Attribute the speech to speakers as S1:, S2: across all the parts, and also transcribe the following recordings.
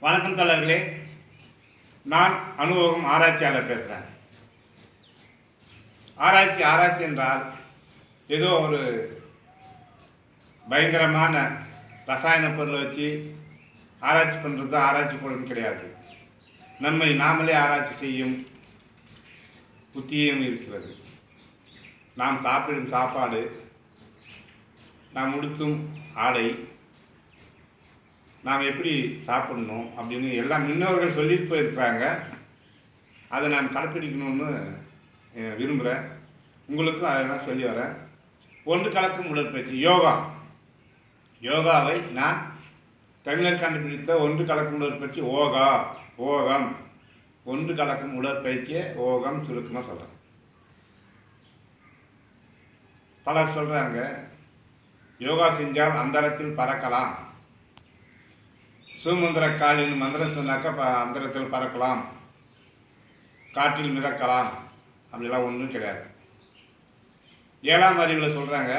S1: வணக்கம் தலைவர்களே நான் அனுபவம் ஆராய்ச்சியாளர் பேசுகிறேன் ஆராய்ச்சி ஆராய்ச்சி என்றால் ஏதோ ஒரு பயங்கரமான ரசாயன பொருளை வச்சு ஆராய்ச்சி பண்ணுறது ஆராய்ச்சி பொருள் கிடையாது. நம்மை நாமளே ஆராய்ச்சி செய்யும் புத்தியும் இருக்கிறது. நாம் சாப்பிடும் சாப்பாடு நாம் உடுத்தும் ஆடை நாம் எப்படி சாப்பிடணும் அப்படின்னு எல்லா முன்னோர்கள் சொல்லிட்டு போயிருக்கிறாங்க. அதை நான் கடைப்பிடிக்கணும்னு விரும்புகிறேன் உங்களுக்கும் அதை சொல்லி வரேன். ஒன்று கலக்கும் உடற்பயிற்சி யோகா. யோகாவை நான் தமிழர் கண்டுபிடித்த ஒன்று கலக்கும் உடற்பயிற்சி ஓகா ஓகம். ஒன்று கலக்கும் உடற்பயிற்சியை ஓகம் சுருக்கமாக சொல்கிறேன் பலர் சொல்கிறாங்க யோகா செஞ்சால் அந்தரத்தில் பறக்கலாம். சுமந்திர காலின் மந்திரம் சொன்னாக்கா இப்போ அந்தரத்தில் பறக்கலாம். காற்றில் மிதக்கலாம். அப்படிலாம் ஒன்றும் கிடையாது. ஏழாம் அறிவில் சொல்கிறாங்க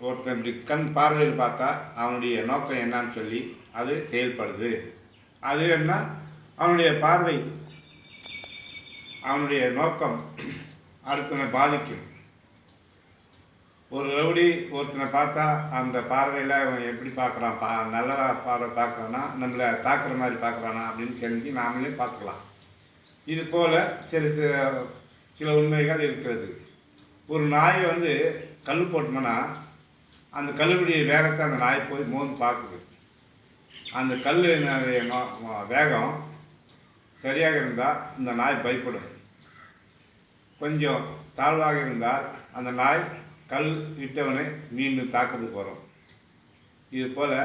S1: ஒருத்தன் இப்படி கண் பார்வையில் பார்த்தா அவனுடைய நோக்கம் என்னான்னு சொல்லி அது செயல்படுது. அது என்ன? அவனுடைய பார்வை அவனுடைய நோக்கம் அடுத்தவனை பாதிக்கும். ஒரு ரவுடி ஒருத்தனை பார்த்தா அந்த பார்வையில் அவன் எப்படி பார்க்குறான் பா நல்லதாக பார்வை பார்க்குறானா நம்மளை தாக்குற மாதிரி பார்க்குறானா அப்படின்னு தெரிஞ்சு நாமளே பார்த்துக்கலாம். இது போல் சில சில- சில உண்மைகள் இருக்கிறது. ஒரு நாயை வந்து கல் போட்டோம்னா அந்த கல்லுடைய வேகத்தை அந்த நாய் போய் மோந்து பார்க்குது. அந்த கல் வேகம் சரியாக இருந்தால் இந்த நாய் பயப்படும் கொஞ்சம் தாழ்வாக இருந்தால் அந்த நாய் கல் இட்டவனை மீண்டும் தாக்குறதுக்கு போகிறோம் இது போல்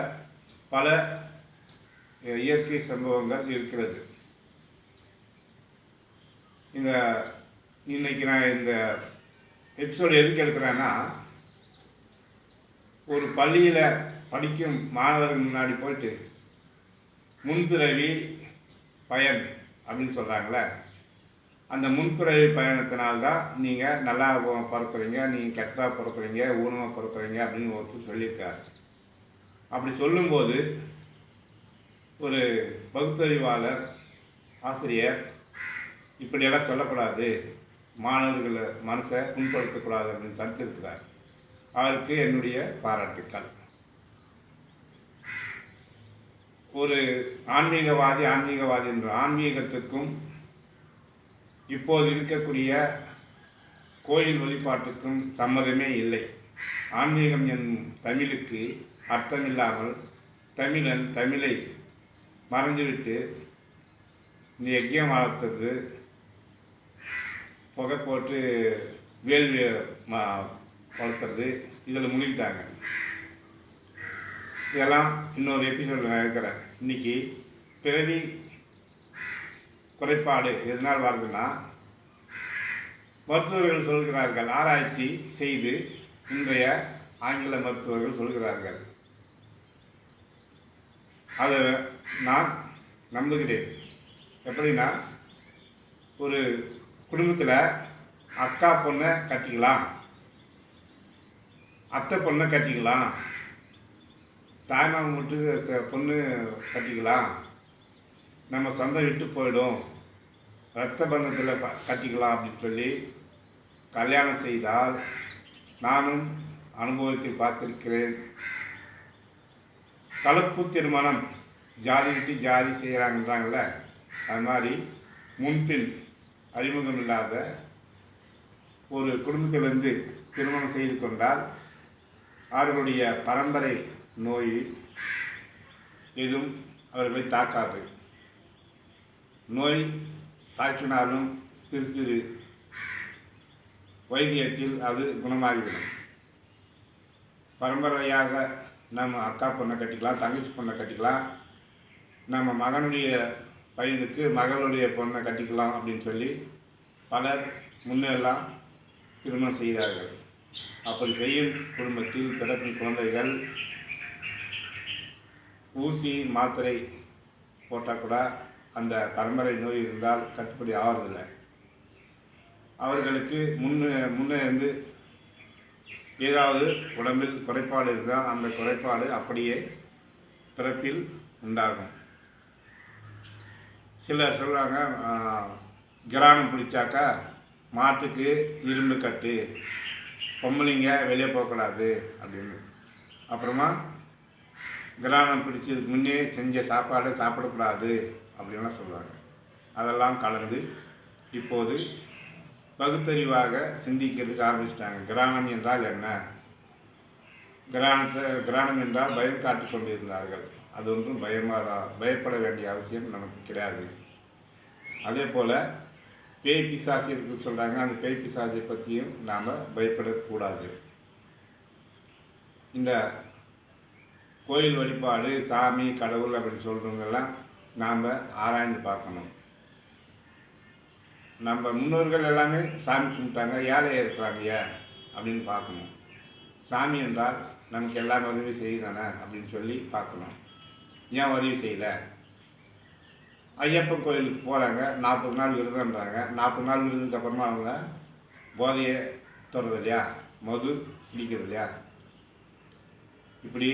S1: பல இயற்கை சம்பவங்கள் இருக்கிறது. இந்த இன்னைக்கு நான் இந்த எபிசோடு எதுக்கு எடுக்கிறேன்னா ஒரு பள்ளியில் படிக்கும் மாணவர்கள் முன்னாடி போயிட்டு முன்பிறவி பயன் அப்படின்னு சொல்கிறாங்களே அந்த முன்பிறவி பயணத்தினால்தான் நீங்கள் நல்லா போ- பிறக்குறீங்க நீங்கள் கெட்டதாக பிறக்குறீங்க ஊனமாக பிறக்குறீங்க அப்படின்னு ஒருத்தர் சொல்லியிருக்காரு. அப்படி சொல்லும்போது ஒரு பகுத்தறிவாளர் ஆசிரியர் இப்படியெல்லாம் சொல்லக்கூடாது. மாணவர்களை மனசை புண்படுத்தக்கூடாது அப்படின்னு தடுத்திருக்கிறார். அவருக்கு என்னுடைய பாராட்டுக்கள். ஒரு ஆன்மீகவாதி ஆன்மீகவாதி என்ற ஆன்மீகத்துக்கும் இப்போது இருக்கக்கூடிய கோயில் வழிபாட்டுக்கும் சம்மதமே இல்லை. ஆன்மீகம் என்னும் தமிழுக்கு அர்த்தமில்லாமல் தமிழன் தமிழை மறைஞ்சுவிட்டு இந்த யஜ்யம் வளர்த்தது புகை போட்டு வேள்வி வளர்த்துறது இதில் முழுகிட்டாங்க. இதெல்லாம் இன்னொரு எபிசோடில் நான் இருக்கிறேன் இன்னைக்கு பிறவி குறைபாடு எதனால் வருதுன்னா மருத்துவர்கள் சொல்கிறார்கள் ஆராய்ச்சி செய்து இன்றைய ஆங்கில மருத்துவர்கள் சொல்கிறார்கள். அதை நான் நம்புகிறேன். எப்படின்னா ஒரு குடும்பத்தில் அக்கா பொண்ணை கட்டிக்கலாம் அத்தை பொண்ணை கட்டிக்கலாம் தாய்மாமன் மட்டும் பொண்ணு கட்டிக்கலாம் நம்ம சொந்தம் விட்டு போயிடும். ரத்த பந்தத்தில் கட்டிக்கலாம் அப்படின்னு சொல்லி கல்யாணம் செய்தால் நானும் அனுபவத்தில் பார்த்திருக்கிறேன். கலப்பு திருமணம் ஜாதி விட்டு ஜாதி செய்கிறாங்கன்றாங்கல்ல அது மாதிரி முன்பின் அறிமுகம் இல்லாத ஒரு குடும்பத்திலிருந்து திருமணம் செய்து கொண்டால் அவர்களுடைய பரம்பரை நோய் எதுவும் அவர்களை தாக்காது. நோய் தாக்கினாலும் சிறு சிறு வைத்தியத்தில் அது குணமாகிவிடும். பரம்பரையாக நம்ம அக்கா பொண்ணை கட்டிக்கலாம் தங்கச்சி பொண்ணை கட்டிக்கலாம். நம்ம மகனுடைய பையனுக்கு மகளுடைய பொண்ணை கட்டிக்கலாம் அப்படின்னு சொல்லி பலர் முன்னெல்லாம் திருமணம் செய்தார்கள். அப்படி செய்யும் குடும்பத்தில் பிறக்கும் குழந்தைகள் ஊசி மாத்திரை போட்டால் கூட அந்த பரம்பரை நோய் இருந்தால் கட்டுப்படி ஆகிறதில்லை அவர்களுக்கு முன்னே முன்னே இருந்து ஏதாவது உடம்பில் குறைபாடு இருந்தால் அந்த குறைபாடு அப்படியே பிறப்பில் உண்டாகும். சிலர் சொல்லுவாங்க கிராணம் பிடிச்சாக்கா மாட்டுக்கு இரும்பு கட்டு பொம்பளைங்க வெளியே போகக்கூடாது அப்படின்னு. அப்புறமா கிராணம் பிடிச்சதுக்கு முன்னே செஞ்ச சாப்பாடை சாப்பிடக்கூடாது. அப்படின்லாம் சொல்லுவாங்க. அதெல்லாம் கலந்து இப்போது பகுத்தறிவாக சிந்திக்கிறதுக்கு ஆரம்பிச்சிட்டாங்க. கிராமம் என்றால் என்ன? கிரானத்தை கிரானம் என்றால் பயம் காட்டி கொண்டிருந்தார்கள். அது ஒன்றும் பயமாக பயப்பட வேண்டிய அவசியம் நமக்கு கிடையாது. அதே போல் பேய் பிசாசு இருக்குன்னு சொல்கிறாங்க அந்த பேய் பிசாசை பற்றியும் நாம் பயப்படக்கூடாது. இந்த கோயில் வழிபாடு சாமி கடவுள் அப்படின்னு சொல்கிறவங்கெல்லாம் நாம் ஆராய்ந்து பார்க்கணும். நம்ம முன்னோர்கள் எல்லாமே சாமி கும்பிட்டாங்க ஏழையாக இருக்கிறாங்க அப்படின்னு பார்க்கணும். சாமி என்றால் நமக்கு எல்லாம் உதவி செய்யுதானே அப்படின்னு சொல்லி பார்க்கணும். ஏன் உதவி செய்யலை? ஐயப்பன் கோயிலுக்கு போகிறாங்க நாற்பது நாள் விருதுன்றாங்க நாற்பது நாள் விருதுக்கப்புறமா அப்புறமா அவங்க போதையை தொடர்றது இல்லையா மது பிடிக்கிறது இல்லையா இப்படி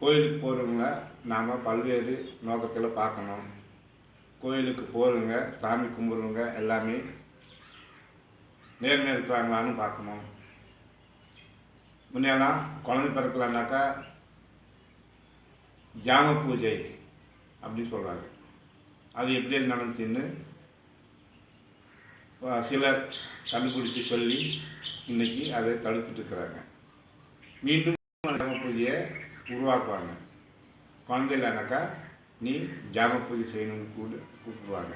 S1: கோயிலுக்கு போகிறவங்கள நாம் பல்வேறு நோக்கத்தில் பார்க்கணும். கோயிலுக்கு போகிறவங்க சாமி கும்பிட்றவங்க எல்லாமே நேர்மையாக இருக்கிறாங்களான்னு பார்க்கணும். முன்னெல்லாம் குழந்தை பிறக்கலான்னாக்கா ஜாம பூஜை அப்படின்னு சொல்கிறாங்க அது எப்படி நடந்துச்சுன்னு சிலர் கண்டுபிடிச்சி சொல்லி இன்னைக்கு அதை தடுத்துட்டு இருக்கிறாங்க. மீண்டும் ஜாம பூஜையை உருவாக்குவாங்க குழந்தை இல்லைனாக்கா நீ ஜாம பூஜை செய்யணும்னு கூட கூப்பிடுவாங்க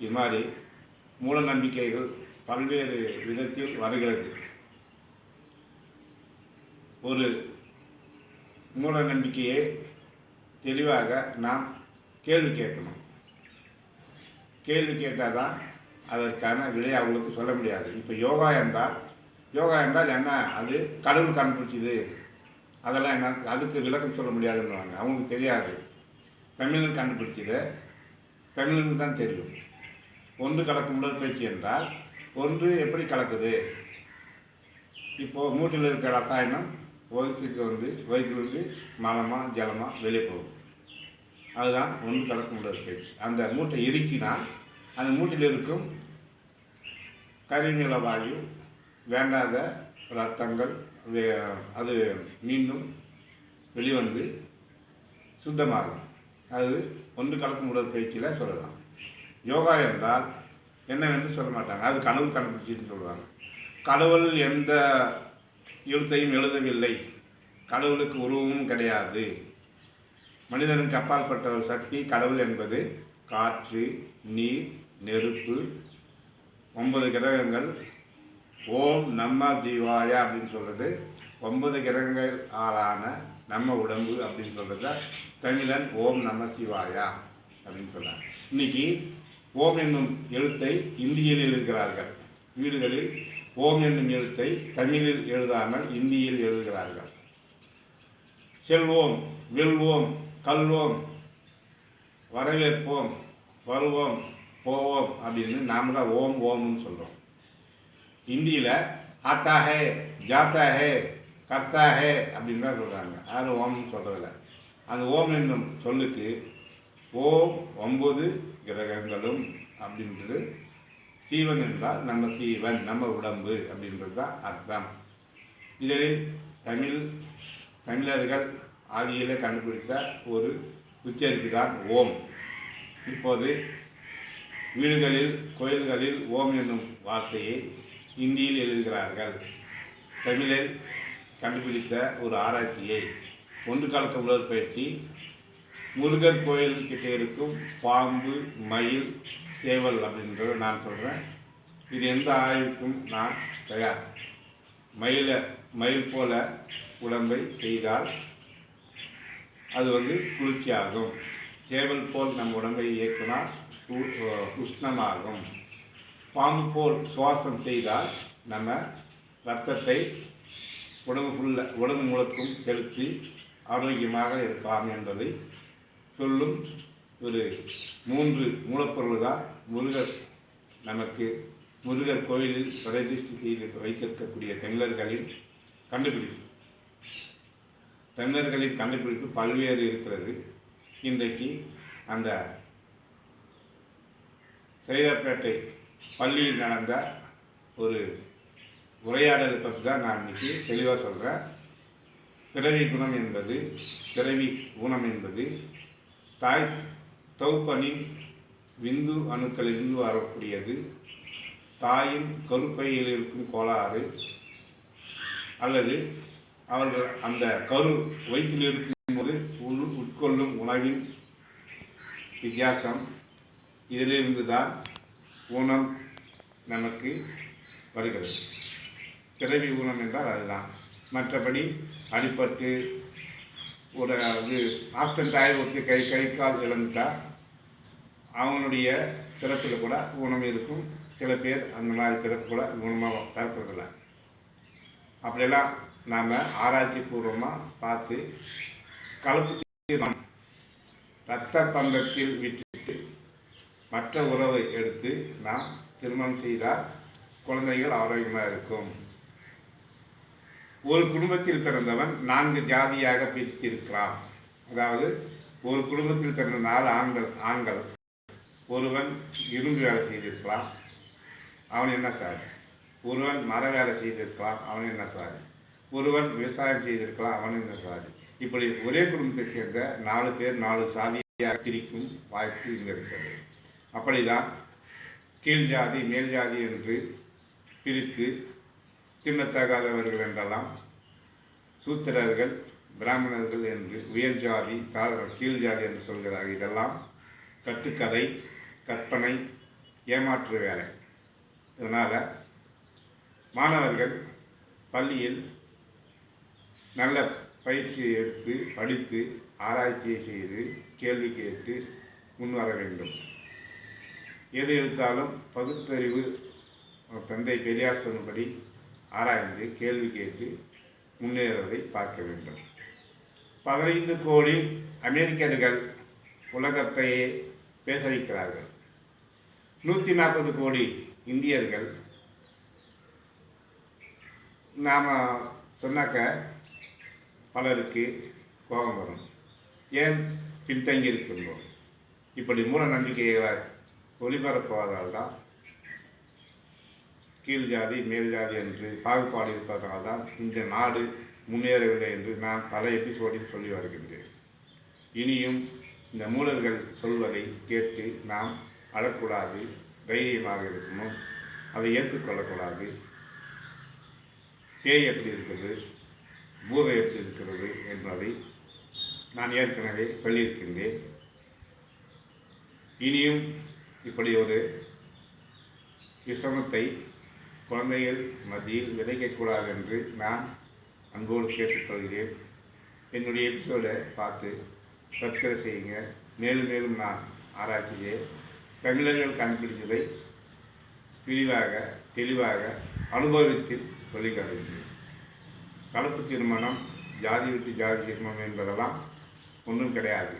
S1: இது மாதிரி மூல நம்பிக்கைகள் பல்வேறு விதத்தில் வருகிறது ஒரு மூல நம்பிக்கையை தெளிவாக நாம் கேள்வி கேட்கணும் கேள்வி கேட்டால் தான் அதற்கான விலை அவங்களுக்கு சொல்ல முடியாது இப்போ யோகா என்றால் யோகா என்றால் என்ன அது கடவுள் கண்டுபிடிச்சிது அதெல்லாம் என்ன அதுக்கு விளக்கம் சொல்ல முடியாதுன்றாங்க. அவங்களுக்கு தெரியாது. தமிழன் கண்டுபிடிச்சது. தமிழனுக்கு தான் தெரியும். ஒன்று கலக்கும் உடற்பயிற்சி என்றால் ஒன்று எப்படி கலக்குது? இப்போது மூட்டில் இருக்கிற ரசாயனம் வயிற்றுக்கு வந்து வயிற்றுலேருந்து மலமாக ஜலமாக வெளியே போகும் அதுதான் ஒன்று கலக்கும் உடற்பயிற்சி அந்த மூட்டை இறுக்கினால் அந்த மூட்டில் இருக்கும் கரிநில வாயு வேண்டாத ரத்தங்கள் அது மீண்டும் வெளிவந்து சுத்தமாகும். அது ஒன்று கலக்கும் உடற்பயிற்சியில் சொல்லலாம். யோகா என்றால் என்னவென்று சொல்ல மாட்டாங்க. அது கடவுள் கண்டுபிடிச்சின்னு சொல்லுவாங்க. கடவுள் எந்த எழுத்தையும் எழுதவில்லை. கடவுளுக்கு உருவமும் கிடையாது. மனிதனுக்கு அப்பாற்பட்ட ஒரு சக்தி கடவுள் என்பது காற்று நீர் நெருப்பு ஒன்பது கிரகங்கள் ஓம் நம்ம ஜீவாய அப்படின்னு சொல்கிறது ஒன்பது கிரகங்கள் ஆளான நம்ம உடம்பு அப்படின்னு சொல்கிறத தமிழன் ஓம் நம சிவாயா அப்படின்னு சொல்கிறாங்க இன்னைக்கு ஓம் என்னும் எழுத்தை இந்தியில் எழுதுகிறார்கள் வீடுகளில் ஓம் என்னும் எழுத்தை தமிழில் எழுதாமல் இந்தியில் எழுதுகிறார்கள். செல்வோம் வெல்வோம் கல்வோம் வரவேற்போம் வருவோம் போவோம் அப்படின்னு நாம தான் ஓம் ஓம்னு சொல்கிறோம் ஹிந்தியில் ஆத்தா ஹே ஜாத்தா ஹே கர்த்தா ஹே அப்படின்னு தான் சொல்கிறாங்க யாரும் ஓம்னு சொல்கிறதில்ல அந்த ஓம் என்னும் சொல்லுக்கு ஓம் ஒம்பது கிரகங்களும் அப்படின்றது சீவன் என்றால் நம்ம சீவன் நம்ம உடம்பு அப்படின்றது தான் அர்த்தம். இதில் தமிழ் தமிழர்கள் ஆதியிலே கண்டுபிடித்த ஒரு உச்சரிப்பு தான் ஓம். இப்போது வீடுகளில் கோயில்களில் ஓம் என்னும் வார்த்தையை இந்தியில் எழுதுகிறார்கள். தமிழில் கண்டுபிடித்த ஒரு ஆராய்ச்சியை ஒன்று கலக்க உடற்பயிற்சி முருகர் கோயில் கிட்டே இருக்கும் பாம்பு மயில் சேவல் அப்படின்றத நான் சொல்கிறேன் இது எந்த ஆய்வுக்கும் நான் தயார். மயிலை மயில் போல உடம்பை செய்தால் அது வந்து குளிர்ச்சியாகும். சேவல் போல் நம் உடம்பை இயக்கினால் உ- உஷ்ணமாகும். பாம்பு போல் சுவாசம் செய்தால் நம்ம ரத்தத்தை உடம்பு ஃபுல்ல உடம்பு முழுக்கும் செலுத்தி ஆரோக்கியமாக இருக்கலாம் என்பதை சொல்லும் ஒரு மூன்று மூலப்பொருள் தான் முருகர். நமக்கு முருகர் கோயிலில் பிரதிஷ்டி செய்து வைத்திருக்கக்கூடிய தமிழர்களின் கண்டுபிடிப்பு. தமிழர்களின் கண்டுபிடிப்பு பல்வேறு இருக்கிறது. இன்றைக்கு அந்த சைதாப்பேட்டை பள்ளியில் நடந்த ஒரு உரையாடலை பற்றி தான் நான் இன்னைக்கு தெளிவாக சொல்கிறேன் பிறவி குணம் என்பது பிறவி குணம் என்பது தாய் தௌப்பனின் விந்து அணுக்களிலிருந்து வரக்கூடியது. தாயின் கருப்பையில் இருக்கும் கோளாறு அல்லது அவர்கள் அந்த கரு வயிற்றில் இருக்கும்போது உள் உட்கொள்ளும் உணவின் வித்தியாசம் இதிலிருந்து தான் ஊனம் நமக்கு வருகிறது. பிறவி ஊனம் என்றால் அதுதான். மற்றபடி அடிப்பட்டு ஒரு இது ஆக்சிடென்ட் ஆகி கை கை கால் இழந்துட்டா அவனுடைய பிறப்பில் கூட ஊனம் இருக்கும். சில பேர் அந்த மாதிரி பிறப்பு கூட ஊனமாக பிறப்பதில்லை அப்படியெல்லாம் நாம் ஆராய்ச்சி பூர்வமாக பார்த்து கலப்பு ரத்த பந்தத்தில் விட்டு மற்ற உறவை எடுத்து நாம் திருமணம் செய்தால் குழந்தைகள் ஆரோக்கியமாக இருக்கும். ஒரு குடும்பத்தில் பிறந்தவன் நான்கு ஜாதியாக பிரித்திருக்கிறான். அதாவது ஒரு குடும்பத்தில் பிறந்த நாலு ஆண்கள் ஆண்கள் ஒருவன் இரும்பு வேலை செய்திருக்கலாம். அவன் என்ன சார்? ஒருவன் மர வேலை செய்திருக்கலாம். அவன் என்ன சார்? ஒருவன் விவசாயம் செய்திருக்கலாம். அவன் என்ன சார்? இப்படி ஒரே குடும்பத்தை சேர்ந்த நாலு பேர் நாலு சாதியாக பிரிக்கும் வாய்ப்பு இங்கே இருக்கிறது. அப்படிதான் கீழ் ஜாதி மேல் ஜாதி என்று பிரித்து தின்னத்தகாதவர்கள் என்றெல்லாம் சூத்திரர்கள் பிராமணர்கள் என்று உயர் ஜாதி கீழ் ஜாதி என்று சொல்கிறார்கள். இதெல்லாம் கட்டுக்கதை கற்பனை ஏமாற்று வேலை. இதனால் மாணவர்கள் பள்ளியில் நல்ல பயிற்சி எடுத்து படித்து ஆராய்ச்சியை செய்து கேள்வி கேட்டு முன்வர வேண்டும். எது எடுத்தாலும் பகுத்தறிவு தந்தை பெரியார் சொன்னபடி ஆராய்ந்து கேள்வி கேட்டு முன்னேறுவதை பார்க்க வேண்டும். பதினைந்து கோடி அமெரிக்கர்கள் உலகத்தையே பேச வைக்கிறார்கள். நூற்றி நாற்பது கோடி இந்தியர்கள் நாம் சொன்னாக்க பலருக்கு கோபம் வரும். ஏன் பின்தங்கி இருக்கின்றோம் இப்படி மூட நம்பிக்கைகளாக ஒளிபரப்புவதால் தான் கீழ் ஜாதி மேல் ஜாதி என்று பாகுபாடு இருப்பதால் தான் இந்த நாடு முன்னேறவில்லை என்று நான் பல எபிசோடில் சொல்லி வருகின்றேன். இனியும் இந்த மூலர்கள் சொல்வதை கேட்டு நாம் அழக்கூடாது தைரியமாக இருக்கணும். அதை ஏற்றுக்கொள்ளக்கூடாது. பேய் எப்படி இருக்கிறது? பூதை எப்படி இருக்கிறது என்பதை நான் ஏற்கனவே சொல்லியிருக்கின்றேன். இனியும் இப்படி ஒரு விஷமத்தை குழந்தைகள் மத்தியில் விதைக்கக்கூடாது என்று நான் அன்போடு கேட்டுக்கொள்கிறேன் என்னுடைய எபிசோடை பார்த்து சப்ஸ்கிரைப் செய்யுங்க. மேலும் மேலும் நான் ஆராய்ச்சியை தமிழர்கள் கண்டுபிடித்ததை விரிவாக தெளிவாக அனுபவித்தில் சொல்லிக்காட்டுகிறேன் கலப்பு திருமணம் ஜாதி விட்டு ஜாதி திருமணம் என்பதெல்லாம் ஒன்றும் கிடையாது.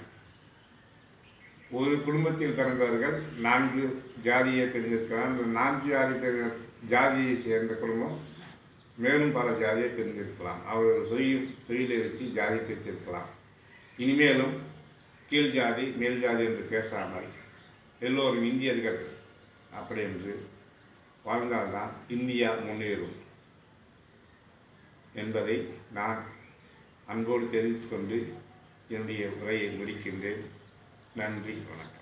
S1: ஒரு குடும்பத்தில் பிறந்தவர்கள் நான்கு ஜாதியை பிரிந்திருக்கலாம் அந்த நான்கு ஜாதி ஜாதியை சேர்ந்த குடும்பம் மேலும் பல ஜாதியை பிரிந்திருக்கலாம் அவர்கள் தொழில் தொழிலை வச்சு ஜாதி பிரித்திருக்கலாம் இனிமேலும் கீழ் ஜாதி மேல் ஜாதி என்று பேசாமல் எல்லோரும் இந்தியர்கள் அப்படி என்று வாழ்ந்தால்தான் இந்தியா முன்னேறும் என்பதை நான் அன்போடு தெரிவித்துக் கொண்டு என்னுடைய உரையை முடிக்கின்றேன். நன்றி வணக்கம்.